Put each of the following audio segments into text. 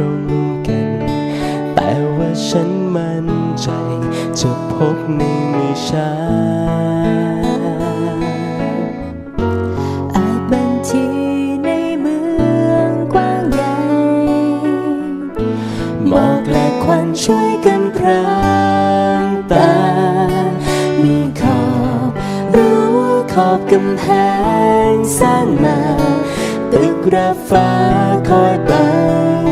รงกัน แต่ว่าฉันมั่นใจ จะพบในไม่ช้าอาจบางทีในเมืองกว้างใหญ่หมอกและควันช่วยกันพรางตา มีขอบรั้วขอบกำแพงสร้างมาตึกระฟ้าคอยบัง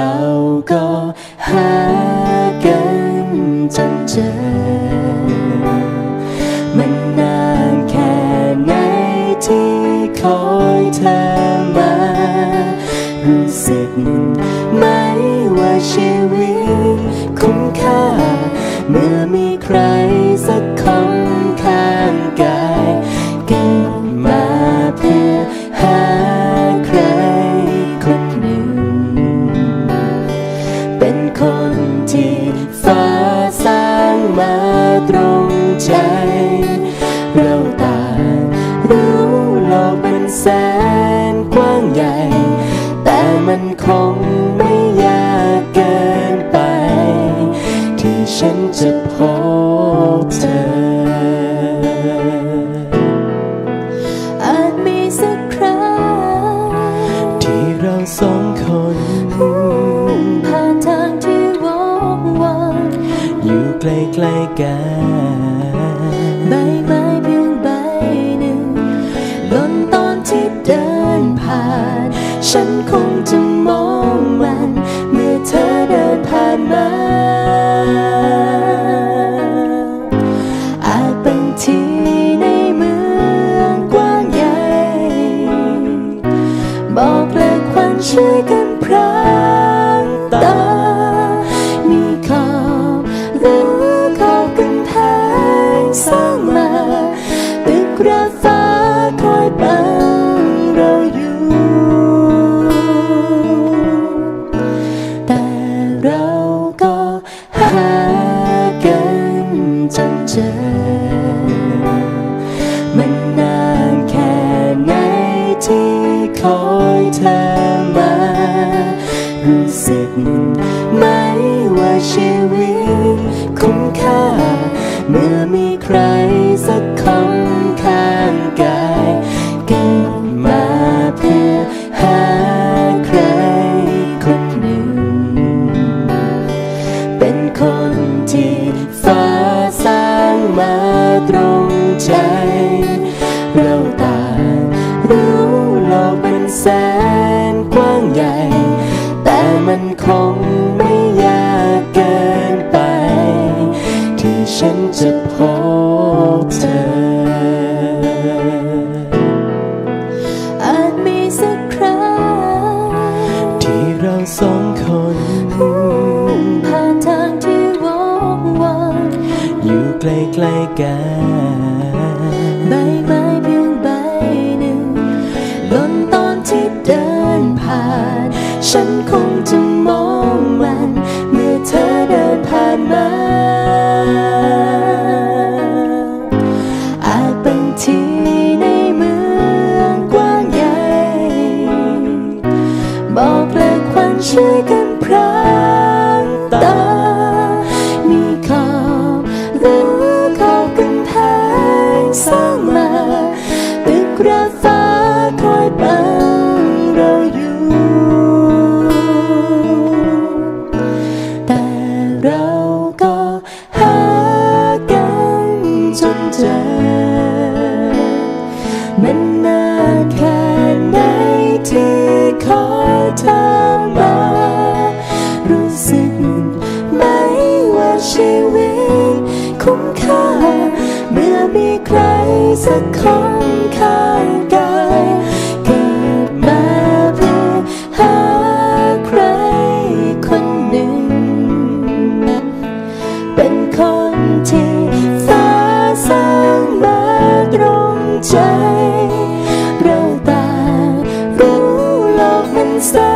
เราก็หากันจนเจอ มันนานแค่ไหนที่คอยเธอมารู้สึกไหมว่าชีวิตคุ้มค่าเมื่อ ฉันจะพบเธออาจมีสักครั้ง ที่เราสองคนผ่านทางที่วงวันอยู่ใกล้ๆกันใบไม้ ว่ ฉันจะพบเธอ อาจมีสักครั้ง ที่เราสองคนผ่านทางที่วงวันอยู่ใกล้ๆกัน สักคนข้างกายเกิดมาเพื่อหาใครคนหนึ่ง เป็นคนที่ฟ้าสร้างมาตรงใจ เราต่างรู้โลกมันสร้